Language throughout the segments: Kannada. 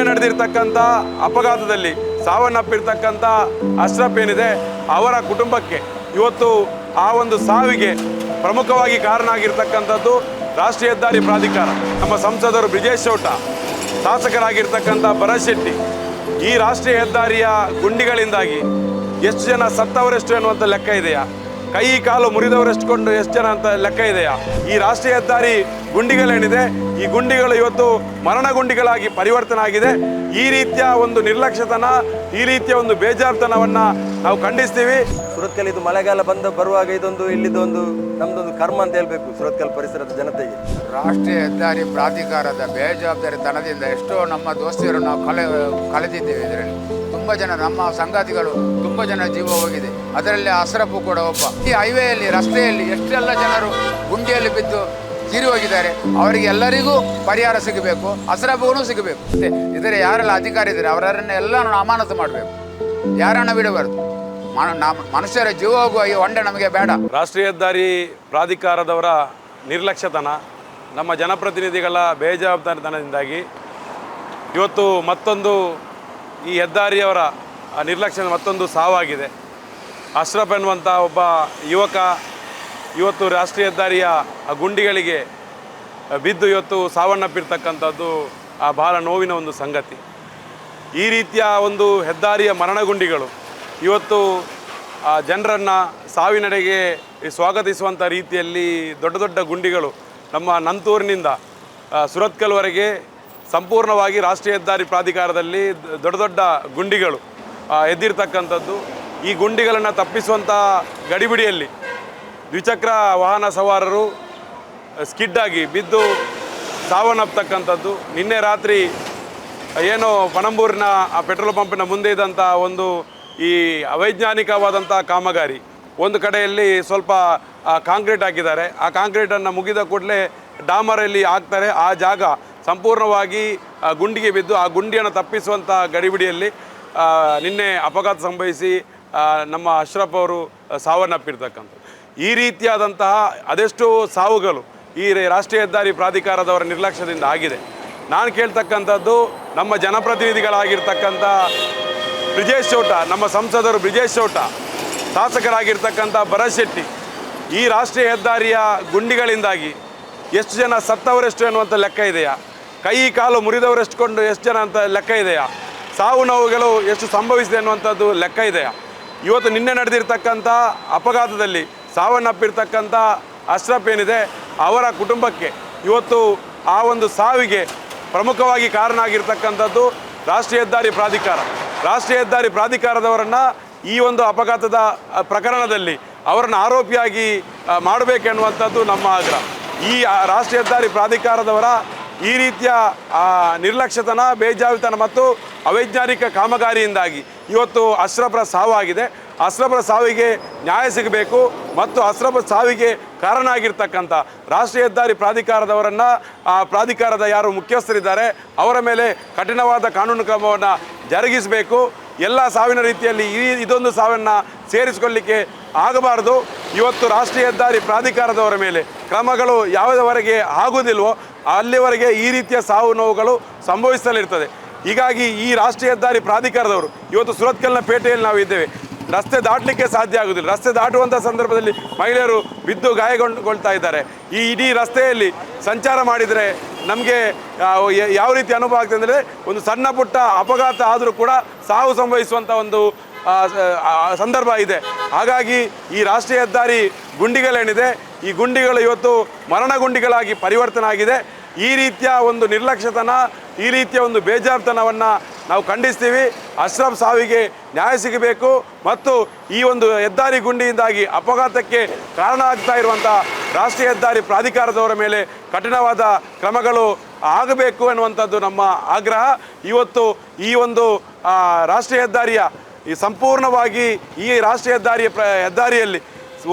ನಿನ್ನೆ ನಡೆದಿರ್ತಕ್ಕಂಥ ಅಪಘಾತದಲ್ಲಿ ಸಾವನ್ನಪ್ಪಿರ್ತಕ್ಕಂಥ ಅಶ್ರಫ್ ಏನಿದೆ, ಅವರ ಕುಟುಂಬಕ್ಕೆ ಇವತ್ತು ಆ ಒಂದು ಸಾವಿಗೆ ಪ್ರಮುಖವಾಗಿ ಕಾರಣ ಆಗಿರ್ತಕ್ಕಂಥದ್ದು ರಾಷ್ಟ್ರೀಯ ಹೆದ್ದಾರಿ ಪ್ರಾಧಿಕಾರ. ನಮ್ಮ ಸಂಸದರು ಬ್ರಿಜೇಶ್ ಚೌಟ, ಶಾಸಕರಾಗಿರ್ತಕ್ಕಂಥ ಭರತ್ ಶೆಟ್ಟಿ ಈ ರಾಷ್ಟ್ರೀಯ ಹೆದ್ದಾರಿಯ ಗುಂಡಿಗಳಿಂದಾಗಿ ಎಷ್ಟು ಜನ ಸತ್ತವರೆಷ್ಟು ಎನ್ನುವಂಥ ಲೆಕ್ಕ ಇದೆಯಾ? ಕೈ ಕಾಲು ಮುರಿದವರೆಷ್ಟುಕೊಂಡು ಎಷ್ಟು ಜನ ಅಂತ ಲೆಕ್ಕ ಇದೆಯಾ? ಈ ರಾಷ್ಟ್ರೀಯ ಹೆದ್ದಾರಿ ಗುಂಡಿಗಳೇನಿದೆ ಈ ಗುಂಡಿಗಳು ಇವತ್ತು ಮರಣ ಗುಂಡಿಗಳಾಗಿ ಪರಿವರ್ತನೆ ಆಗಿದೆ. ಈ ರೀತಿಯ ಒಂದು ನಿರ್ಲಕ್ಷ್ಯತನ ಈ ರೀತಿಯ ಒಂದು ಬೇಜಾರ್ತನವನ್ನ ನಾವು ಖಂಡಿಸ್ತೀವಿ. ಸುರತ್ಕಲ್ ಇದು ಮಳೆಗಾಲ ಬಂದು ಬರುವಾಗ ಇದೊಂದು ಇಲ್ಲಿದೊಂದು ನಮ್ದೊಂದು ಕರ್ಮ ಅಂತ ಹೇಳಬೇಕು ಸುರತ್ಕಲ್ ಪರಿಸರದ ಜನತೆಗೆ. ರಾಷ್ಟ್ರೀಯ ಹೆದ್ದಾರಿ ಪ್ರಾಧಿಕಾರದ ಬೇಜವಾಬ್ದಾರಿತನದಿಂದ ಎಷ್ಟೋ ನಮ್ಮ ದೋಸ್ತಿಯರು ನಾವು ಕಳೆ ಕಳೆದಿದ್ದೇವೆ ಇದರಲ್ಲಿ. ತುಂಬ ಜನ ನಮ್ಮ ಸಂಗಾತಿಗಳು, ತುಂಬ ಜನ ಜೀವ ಹೋಗಿದೆ. ಅದರಲ್ಲಿ ಅಸರಪು ಕೂಡ ಒಬ್ಬ. ಈ ಹೈವೇಯಲ್ಲಿ, ರಸ್ತೆಯಲ್ಲಿ ಎಷ್ಟೆಲ್ಲ ಜನರು ಗುಂಡಿಯಲ್ಲಿ ಬಿದ್ದು ತೀರಿ ಹೋಗಿದ್ದಾರೆ. ಅವರಿಗೆ ಎಲ್ಲರಿಗೂ ಪರಿಹಾರ ಸಿಗಬೇಕು, ಅಸರಫುಗೂ ಸಿಗಬೇಕು. ಇದರ ಯಾರೆಲ್ಲ ಅಧಿಕಾರಿ ಇದ್ದಾರೆ ಅವರನ್ನ ಎಲ್ಲರನ್ನು ಅಮಾನತು ಮಾಡಬೇಕು. ಯಾರನ್ನ ಬಿಡಬಾರ್ದು. ಮನುಷ್ಯರ ಜೀವ ಹೋಗುವ ಈ ಹೊಂಡ ನಮಗೆ ಬೇಡ. ರಾಷ್ಟ್ರೀಯ ಹೆದ್ದಾರಿ ಪ್ರಾಧಿಕಾರದವರ ನಿರ್ಲಕ್ಷ್ಯತನ, ನಮ್ಮ ಜನಪ್ರತಿನಿಧಿಗಳ ಬೇಜವಾಬ್ದಾರಿತನದಿಂದಾಗಿ ಇವತ್ತು ಮತ್ತೊಂದು ಈ ಹೆದ್ದಾರಿಯವರ, ಆ, ನಿರ್ಲಕ್ಷ್ಯದ ಮತ್ತೊಂದು ಸಾವಾಗಿದೆ. ಅಶ್ರಫ್ ಎನ್ನುವಂಥ ಒಬ್ಬ ಯುವಕ ಇವತ್ತು ರಾಷ್ಟ್ರೀಯ ಹೆದ್ದಾರಿಯ ಗುಂಡಿಗಳಿಗೆ ಬಿದ್ದು ಇವತ್ತು ಸಾವನ್ನಪ್ಪಿರ್ತಕ್ಕಂಥದ್ದು, ಆ, ಬಹಳ ನೋವಿನ ಒಂದು ಸಂಗತಿ. ಈ ರೀತಿಯ ಒಂದು ಹೆದ್ದಾರಿಯ ಮರಣಗುಂಡಿಗಳು ಇವತ್ತು, ಆ, ಜನರನ್ನು ಸಾವಿನಡೆಗೆ ಸ್ವಾಗತಿಸುವಂಥ ರೀತಿಯಲ್ಲಿ ದೊಡ್ಡ ದೊಡ್ಡ ಗುಂಡಿಗಳು ನಮ್ಮ ನಂತೂರಿನಿಂದ ಸುರತ್ಕಲ್ವರೆಗೆ ಸಂಪೂರ್ಣವಾಗಿ ರಾಷ್ಟ್ರೀಯ ಹೆದ್ದಾರಿ ಪ್ರಾಧಿಕಾರದಲ್ಲಿ ದೊಡ್ಡ ದೊಡ್ಡ ಗುಂಡಿಗಳು ಎದ್ದಿರ್ತಕ್ಕಂಥದ್ದು. ಈ ಗುಂಡಿಗಳನ್ನು ತಪ್ಪಿಸುವಂಥ ಗಡಿಬಿಡಿಯಲ್ಲಿ ದ್ವಿಚಕ್ರ ವಾಹನ ಸವಾರರು ಸ್ಕಿಡ್ಡಾಗಿ ಬಿದ್ದು ಸಾವನ್ನಪ್ಪತಕ್ಕಂಥದ್ದು ನಿನ್ನೆ ರಾತ್ರಿ ಏನು ಪಣಂಬೂರಿನ, ಆ, ಪೆಟ್ರೋಲ್ ಪಂಪಿನ ಮುಂದೆ ಇದ್ದಂಥ ಒಂದು ಈ ಅವೈಜ್ಞಾನಿಕವಾದಂಥ ಕಾಮಗಾರಿ. ಒಂದು ಕಡೆಯಲ್ಲಿ ಸ್ವಲ್ಪ ಕಾಂಕ್ರೀಟ್ ಹಾಕಿದ್ದಾರೆ. ಆ ಕಾಂಕ್ರೀಟನ್ನು ಮುಗಿದ ಕೂಡಲೇ ಡಾಮರಲ್ಲಿ ಹಾಕ್ತಾರೆ. ಆ ಜಾಗ ಸಂಪೂರ್ಣವಾಗಿ ಗುಂಡಿಗೆ ಬಿದ್ದು, ಆ ಗುಂಡಿಯನ್ನು ತಪ್ಪಿಸುವಂಥ ಗಡಿಬಿಡಿಯಲ್ಲಿ ನಿನ್ನೆ ಅಪಘಾತ ಸಂಭವಿಸಿ ನಮ್ಮ ಅಶ್ರಫ್ ಅವರು ಸಾವನ್ನಪ್ಪಿರ್ತಕ್ಕಂಥದ್ದು ಈ ರೀತಿಯಾದಂತಹ ಅದೆಷ್ಟೋ ಸಾವುಗಳು ಈ ರಾಷ್ಟ್ರೀಯ ಹೆದ್ದಾರಿ ಪ್ರಾಧಿಕಾರದವರ ನಿರ್ಲಕ್ಷ್ಯದಿಂದ ಆಗಿದೆ. ನಾನು ಕೇಳ್ತಕ್ಕಂಥದ್ದು, ನಮ್ಮ ಜನಪ್ರತಿನಿಧಿಗಳಾಗಿರ್ತಕ್ಕಂಥ ಬ್ರಿಜೇಶ್ ಚೌಟ, ನಮ್ಮ ಸಂಸದರು ಬ್ರಿಜೇಶ್ ಚೌಟ, ಶಾಸಕರಾಗಿರ್ತಕ್ಕಂಥ ಭರತ್ ಶೆಟ್ಟಿ, ಈ ರಾಷ್ಟ್ರೀಯ ಹೆದ್ದಾರಿಯ ಗುಂಡಿಗಳಿಂದಾಗಿ ಎಷ್ಟು ಜನ ಸತ್ತವರೆಷ್ಟು ಎನ್ನುವಂಥ ಲೆಕ್ಕ ಇದೆಯಾ? ಕೈ ಕಾಲು ಮುರಿದವರೆಷ್ಟುಕೊಂಡು ಎಷ್ಟು ಜನ ಅಂತ ಲೆಕ್ಕ ಇದೆಯಾ? ಸಾವು ನೋವುಗಳು ಎಷ್ಟು ಸಂಭವಿಸಿದೆ ಅನ್ನುವಂಥದ್ದು ಲೆಕ್ಕ ಇದೆಯಾ? ಇವತ್ತು ನಿನ್ನೆ ನಡೆದಿರ್ತಕ್ಕಂಥ ಅಪಘಾತದಲ್ಲಿ ಸಾವನ್ನಪ್ಪಿರ್ತಕ್ಕಂಥ ಅಶ್ರಫ್ ಏನಿದೆ, ಅವರ ಕುಟುಂಬಕ್ಕೆ ಇವತ್ತು ಆ ಒಂದು ಸಾವಿಗೆ ಪ್ರಮುಖವಾಗಿ ಕಾರಣ ಆಗಿರ್ತಕ್ಕಂಥದ್ದು ರಾಷ್ಟ್ರೀಯ ಹೆದ್ದಾರಿ ಪ್ರಾಧಿಕಾರ. ರಾಷ್ಟ್ರೀಯ ಹೆದ್ದಾರಿ ಪ್ರಾಧಿಕಾರದವರನ್ನು ಈ ಒಂದು ಅಪಘಾತದ ಪ್ರಕರಣದಲ್ಲಿ ಅವರನ್ನು ಆರೋಪಿಯಾಗಿ ಮಾಡಬೇಕೆನ್ನುವಂಥದ್ದು ನಮ್ಮ ಆಗ್ರಹ. ಈ ರಾಷ್ಟ್ರೀಯ ಹೆದ್ದಾರಿ ಪ್ರಾಧಿಕಾರದವರ ಈ ರೀತಿಯ ನಿರ್ಲಕ್ಷ್ಯತನ, ಬೇಜಾವಿತನ ಮತ್ತು ಅವೈಜ್ಞಾನಿಕ ಕಾಮಗಾರಿಯಿಂದಾಗಿ ಇವತ್ತು ಅಶ್ರಫರ ಸಾವಾಗಿದೆ. ಅಶ್ರಫರ ಸಾವಿಗೆ ನ್ಯಾಯ ಸಿಗಬೇಕು ಮತ್ತು ಅಶ್ರಫರ ಸಾವಿಗೆ ಕಾರಣ ಆಗಿರ್ತಕ್ಕಂಥ ರಾಷ್ಟ್ರೀಯ ಹೆದ್ದಾರಿ ಪ್ರಾಧಿಕಾರದವರನ್ನು, ಆ, ಪ್ರಾಧಿಕಾರದ ಯಾರು ಮುಖ್ಯಸ್ಥರಿದ್ದಾರೆ, ಅವರ ಮೇಲೆ ಕಠಿಣವಾದ ಕಾನೂನು ಕ್ರಮವನ್ನು ಜರುಗಿಸಬೇಕು. ಎಲ್ಲ ಸಾವಿನ ರೀತಿಯಲ್ಲಿ ಈ, ಇದೊಂದು ಸಾವನ್ನು ಸೇರಿಸಿಕೊಳ್ಳಲಿಕ್ಕೆ ಆಗಬಾರದು. ಇವತ್ತು ರಾಷ್ಟ್ರೀಯ ಹೆದ್ದಾರಿ ಪ್ರಾಧಿಕಾರದವರ ಮೇಲೆ ಕ್ರಮಗಳು ಯಾವುದವರೆಗೆ ಆಗುವುದಿಲ್ವೋ ಅಲ್ಲಿವರೆಗೆ ಈ ರೀತಿಯ ಸಾವು ನೋವುಗಳು ಸಂಭವಿಸಲಿರ್ತದೆ. ಹೀಗಾಗಿ ಈ ರಾಷ್ಟ್ರೀಯ ಹೆದ್ದಾರಿ ಪ್ರಾಧಿಕಾರದವರು ಇವತ್ತು ಸುರತ್ಕಲ್ನ ಪೇಟೆಯಲ್ಲಿ ನಾವು ಇದ್ದೇವೆ. ರಸ್ತೆ ದಾಟಲಿಕ್ಕೆ ಸಾಧ್ಯ ಆಗುವುದಿಲ್ಲ ರಸ್ತೆ ದಾಟುವಂಥ ಸಂದರ್ಭದಲ್ಲಿ ಮಹಿಳೆಯರು ಬಿದ್ದು ಗಾಯಗೊಂಡುಕೊಳ್ತಾ ಇದ್ದಾರೆ. ಈ ಇಡೀ ರಸ್ತೆಯಲ್ಲಿ ಸಂಚಾರ ಮಾಡಿದರೆ ನಮಗೆ ಯಾವ ರೀತಿ ಅನುಭವ ಆಗ್ತದೆ ಅಂದರೆ ಒಂದು ಸಣ್ಣ ಪುಟ್ಟ ಅಪಘಾತ ಆದರೂ ಕೂಡ ಸಾವು ಸಂಭವಿಸುವಂಥ ಒಂದು ಸಂದರ್ಭ ಇದೆ. ಹಾಗಾಗಿ ಈ ರಾಷ್ಟ್ರೀಯ ಹೆದ್ದಾರಿ ಗುಂಡಿಗಳೇನಿದೆ ಈ ಗುಂಡಿಗಳು ಇವತ್ತು ಮರಣ ಗುಂಡಿಗಳಾಗಿ ಪರಿವರ್ತನೆ ಆಗಿದೆ. ಈ ರೀತಿಯ ಒಂದು ನಿರ್ಲಕ್ಷ್ಯತನ, ಈ ರೀತಿಯ ಒಂದು ಬೇಜಾರ್ತನವನ್ನು ನಾವು ಖಂಡಿಸ್ತೀವಿ. ಅಶ್ರಫ್ ಸಾವಿಗೆ ನ್ಯಾಯ ಸಿಗಬೇಕು ಮತ್ತು ಈ ಒಂದು ಹೆದ್ದಾರಿ ಗುಂಡಿಯಿಂದಾಗಿ ಅಪಘಾತಕ್ಕೆ ಕಾರಣ ಆಗ್ತಾ ಇರುವಂಥ ರಾಷ್ಟ್ರೀಯ ಹೆದ್ದಾರಿ ಪ್ರಾಧಿಕಾರದವರ ಮೇಲೆ ಕಠಿಣವಾದ ಕ್ರಮಗಳು ಆಗಬೇಕು ಎನ್ನುವಂಥದ್ದು ನಮ್ಮ ಆಗ್ರಹ. ಇವತ್ತು ಈ ಒಂದು ರಾಷ್ಟ್ರೀಯ ಹೆದ್ದಾರಿಯ ಈ ಸಂಪೂರ್ಣವಾಗಿ ಈ ರಾಷ್ಟ್ರೀಯ ಹೆದ್ದಾರಿಯ ಪ್ರ, ಹೆದ್ದಾರಿಯಲ್ಲಿ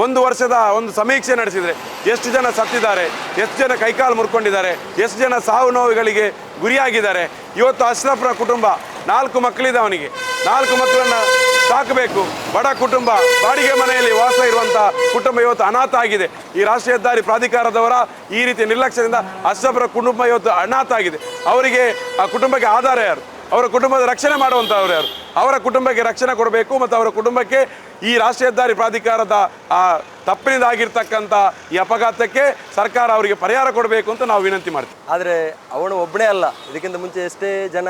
ಒಂದು ವರ್ಷದ ಒಂದು ಸಮೀಕ್ಷೆ ನಡೆಸಿದರೆ ಎಷ್ಟು ಜನ ಸತ್ತಿದ್ದಾರೆ, ಎಷ್ಟು ಜನ ಕೈಕಾಲು ಮುರ್ಕೊಂಡಿದ್ದಾರೆ, ಎಷ್ಟು ಜನ ಸಾವು ನೋವುಗಳಿಗೆ ಗುರಿಯಾಗಿದ್ದಾರೆ. ಇವತ್ತು ಅಶ್ರಫ್ರ ಕುಟುಂಬ ನಾಲ್ಕು ಮಕ್ಕಳಿದೆ ಅವನಿಗೆ. ನಾಲ್ಕು ಮಕ್ಕಳನ್ನು ಸಾಕಬೇಕು. ಬಡ ಕುಟುಂಬ, ಬಾಡಿಗೆ ಮನೆಯಲ್ಲಿ ವಾಸ ಇರುವಂಥ ಕುಟುಂಬ ಇವತ್ತು ಅನಾಥ ಆಗಿದೆ. ಈ ರಾಷ್ಟ್ರೀಯ ಹೆದ್ದಾರಿ ಪ್ರಾಧಿಕಾರದವರ ಈ ರೀತಿ ನಿರ್ಲಕ್ಷ್ಯದಿಂದ ಅಶ್ರಫ್ರ ಕುಟುಂಬ ಇವತ್ತು ಅನಾಥ ಆಗಿದೆ. ಅವರಿಗೆ ಆ ಕುಟುಂಬಕ್ಕೆ ಆಧಾರ ಯಾರು? ಅವರ ಕುಟುಂಬದ ರಕ್ಷಣೆ ಮಾಡುವಂಥವ್ರು ಯಾರು? ಅವರ ಕುಟುಂಬಕ್ಕೆ ರಕ್ಷಣೆ ಕೊಡಬೇಕು ಮತ್ತು ಅವರ ಕುಟುಂಬಕ್ಕೆ ಈ ರಾಷ್ಟ್ರೀಯ ಹೆದ್ದಾರಿ ಪ್ರಾಧಿಕಾರದ ಆ ತಪ್ಪಿನಿಂದಾಗಿರ್ತಕ್ಕಂಥ ಈ ಅಪಘಾತಕ್ಕೆ ಸರ್ಕಾರ ಅವರಿಗೆ ಪರಿಹಾರ ಕೊಡಬೇಕು ಅಂತ ನಾವು ವಿನಂತಿ ಮಾಡ್ತೀವಿ. ಆದರೆ ಅವನು ಒಬ್ಬನೇ ಅಲ್ಲ. ಇದಕ್ಕಿಂತ ಮುಂಚೆ ಎಷ್ಟೇ ಜನ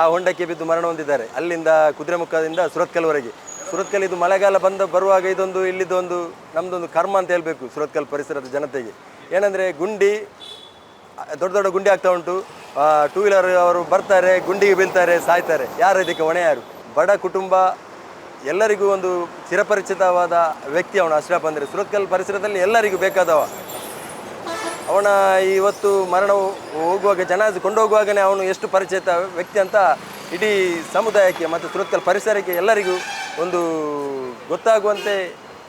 ಆ ಹೊಂಡಕ್ಕೆ ಬಿದ್ದು ಮರಣ ಹೊಂದಿದ್ದಾರೆ. ಅಲ್ಲಿಂದ ಕುದುರೆಮುಖದಿಂದ ಸುರತ್ಕಲ್ವರೆಗೆ ಸುರತ್ಕಲ್ ಇದು ಮಳೆಗಾಲ ಬಂದ ಬರುವಾಗ ಇದೊಂದು, ಇಲ್ಲಿದೊಂದು ನಮ್ಮದೊಂದು ಕರ್ಮ ಅಂತ ಹೇಳಬೇಕು ಸುರತ್ಕಲ್ ಪರಿಸರದ ಜನತೆಗೆ. ಏನಂದರೆ ಗುಂಡಿ ದೊಡ್ಡ ದೊಡ್ಡ ಗುಂಡಿ ಆಗ್ತಾ ಉಂಟು. ಟೂ ವೀಲರ್ ಅವರು ಬರ್ತಾರೆ, ಗುಂಡಿಗೆ ಬೀಳ್ತಾರೆ, ಸಾಯ್ತಾರೆ. ಯಾರು ಇದಕ್ಕೆ ಹೊಣೆ ಯಾರು? ಬಡ ಕುಟುಂಬ, ಎಲ್ಲರಿಗೂ ಒಂದು ಚಿರಪರಿಚಿತವಾದ ವ್ಯಕ್ತಿ ಅವನು ಅಶ್ರಫ್ ಅಂದರೆ. ಸುರತ್ಕಲ್ ಪರಿಸರದಲ್ಲಿ ಎಲ್ಲರಿಗೂ ಬೇಕಾದವ. ಅವನ ಇವತ್ತು ಮರಣ ಹೋಗುವಾಗ ಜನಾಜ್ ಕೊಂಡೋಗುವಾಗಲೇ ಅವನು ಎಷ್ಟು ಪರಿಚಿತ ವ್ಯಕ್ತಿ ಅಂತ ಇಡೀ ಸಮುದಾಯಕ್ಕೆ ಮತ್ತು ಸುರತ್ಕಲ್ ಪರಿಸರಕ್ಕೆ ಎಲ್ಲರಿಗೂ ಒಂದು ಗೊತ್ತಾಗುವಂತೆ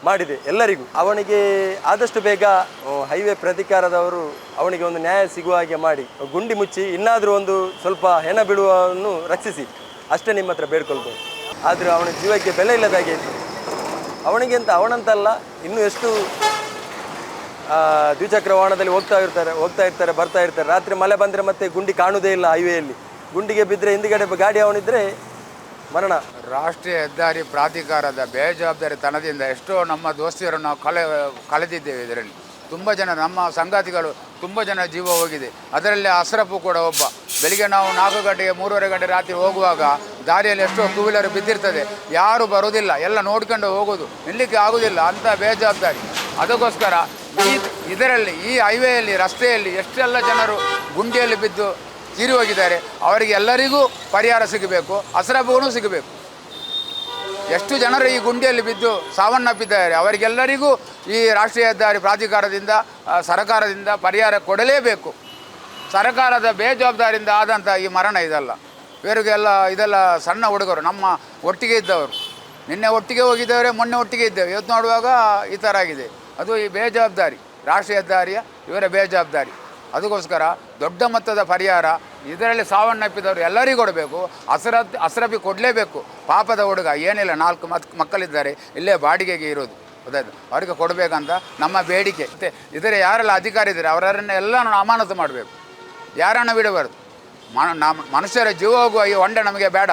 ಮಾಡಿದೆ ಎಲ್ಲರಿಗೂ. ಅವನಿಗೆ ಆದಷ್ಟು ಬೇಗ ಹೈವೇ ಪ್ರಾಧಿಕಾರದವರು ಅವನಿಗೆ ಒಂದು ನ್ಯಾಯ ಸಿಗುವ ಹಾಗೆ ಮಾಡಿ, ಗುಂಡಿ ಮುಚ್ಚಿ, ಇನ್ನಾದರೂ ಒಂದು ಸ್ವಲ್ಪ ಹೆಣ ಬಿಡುವನ್ನು ರಕ್ಷಿಸಿ. ಅಷ್ಟೇ ನಿಮ್ಮ ಹತ್ರ ಬೇಡ್ಕೊಳ್ಬೋದು. ಆದರೆ ಅವನ ಜೀವಕ್ಕೆ ಬೆಲೆ ಇಲ್ಲದಾಗೆ ಇತ್ತು. ಅವನಿಗೆ ಅಂತ, ಅವನಂತಲ್ಲ, ಇನ್ನೂ ಎಷ್ಟು ದ್ವಿಚಕ್ರ ವಾಹನದಲ್ಲಿ ಹೋಗ್ತಾ ಇರ್ತಾರೆ ಹೋಗ್ತಾ ಇರ್ತಾರೆ, ಬರ್ತಾ ಇರ್ತಾರೆ. ರಾತ್ರಿ ಮಳೆ ಬಂದರೆ ಮತ್ತೆ ಗುಂಡಿ ಕಾಣುವುದೇ ಇಲ್ಲ ಹೈವೇಯಲ್ಲಿ. ಗುಂಡಿಗೆ ಬಿದ್ದರೆ ಹಿಂದ್ಗಡೆ ಗಾಡಿ ಅವನಿದ್ರೆ ಮರಣ. ರಾಷ್ಟ್ರೀಯ ಹೆದ್ದಾರಿ ಪ್ರಾಧಿಕಾರದ ಬೇಜವಾಬ್ದಾರಿ ತನದಿಂದ ಎಷ್ಟೋ ನಮ್ಮ ದೋಸ್ತಿಯರನ್ನು ನಾವು ಕಳೆ, ಕಳೆದಿದ್ದೇವೆ ಇದರಲ್ಲಿ. ತುಂಬ ಜನ ನಮ್ಮ ಸಂಗಾತಿಗಳು, ತುಂಬ ಜನ ಜೀವ ಹೋಗಿದೆ. ಅದರಲ್ಲಿ ಅಸರಪು ಕೂಡ ಒಬ್ಬ. ಬೆಳಿಗ್ಗೆ ನಾವು ನಾಲ್ಕು ಗಂಟೆಗೆ ಮೂರುವರೆ ಗಂಟೆ ರಾತ್ರಿ ಹೋಗುವಾಗ ದಾರಿಯಲ್ಲಿ ಎಷ್ಟೋ ಟೂ ವೀಲರ್ ಬಿದ್ದಿರ್ತದೆ. ಯಾರು ಬರೋದಿಲ್ಲ ಎಲ್ಲ ನೋಡ್ಕೊಂಡು ಹೋಗೋದು. ನಿಲ್ಲಕ್ಕೆ ಆಗೋದಿಲ್ಲ ಅಂತ ಬೇಜವಾಬ್ದಾರಿ. ಅದಕ್ಕೋಸ್ಕರ ಈ, ಇದರಲ್ಲಿ, ಈ ಹೈವೇಯಲ್ಲಿ ರಸ್ತೆಯಲ್ಲಿ ಎಷ್ಟೆಲ್ಲ ಜನರು ಗುಂಡಿಯಲ್ಲಿ ಬಿದ್ದು ತೀರಿ ಹೋಗಿದ್ದಾರೆ ಅವರಿಗೆ ಎಲ್ಲರಿಗೂ ಪರಿಹಾರ ಸಿಗಬೇಕು ಹಸರಬ್ಬಗೂ ಸಿಗಬೇಕು. ಎಷ್ಟು ಜನರು ಈ ಗುಂಡಿಯಲ್ಲಿ ಬಿದ್ದು ಸಾವನ್ನಪ್ಪಿದ್ದಾರೆ, ಅವರಿಗೆಲ್ಲರಿಗೂ ಈ ರಾಷ್ಟ್ರೀಯ ಹೆದ್ದಾರಿ ಪ್ರಾಧಿಕಾರದಿಂದ ಸರ್ಕಾರದಿಂದ ಪರಿಹಾರ ಕೊಡಲೇಬೇಕು. ಸರ್ಕಾರದ ಬೇಜವಾಬ್ದಾರಿಯಿಂದ ಆದಂಥ ಈ ಮರಣ ಇದಲ್ಲ. ಬೇರೆಗೆಲ್ಲ ಇದೆಲ್ಲ ಸಣ್ಣ ಹುಡುಗರು, ನಮ್ಮ ಒಟ್ಟಿಗೆ ಇದ್ದವರು. ನಿನ್ನೆ ಒಟ್ಟಿಗೆ ಹೋಗಿದ್ದೇವೆ, ಮೊನ್ನೆ ಒಟ್ಟಿಗೆ ಇದ್ದೇವೆ. ಇವತ್ತು ನೋಡುವಾಗ ಈ ಥರ ಆಗಿದೆ. ಅದು ಈ ಬೇಜವಾಬ್ದಾರಿ, ರಾಷ್ಟ್ರೀಯ ಹೆದ್ದಾರಿಯ ಇವರ ಬೇಜವಾಬ್ದಾರಿ. ಅದಕ್ಕೋಸ್ಕರ ದೊಡ್ಡ ಮೊತ್ತದ ಪರಿಹಾರ ಇದರಲ್ಲಿ ಸಾವನ್ನಪ್ಪಿದವರು ಎಲ್ಲರಿಗೂ ಕೊಡಬೇಕು. ಅಸರ ಹಸರಬಿ ಕೊಡಲೇಬೇಕು. ಪಾಪದ ಹುಡುಗ, ಏನಿಲ್ಲ, ನಾಲ್ಕು ಮತ್ ಮಕ್ಕಳಿದ್ದಾರೆ. ಇಲ್ಲೇ ಬಾಡಿಗೆಗೆ ಇರೋದು. ಗೊತ್ತಾಯ್ತು ಅವರಿಗೆ ಕೊಡಬೇಕಂತ ನಮ್ಮ ಬೇಡಿಕೆ. ಮತ್ತು ಇದರ ಯಾರೆಲ್ಲ ಅಧಿಕಾರಿ ಇದ್ದಾರೆ ಎಲ್ಲ ಅಮಾನತು ಮಾಡಬೇಕು. ಯಾರನ್ನು ಬಿಡಬಾರ್ದು? ಮನುಷ್ಯರ ಜೀವ ಹೋಗುವ ಈ ಹೊಂಡ ನಮಗೆ ಬೇಡ.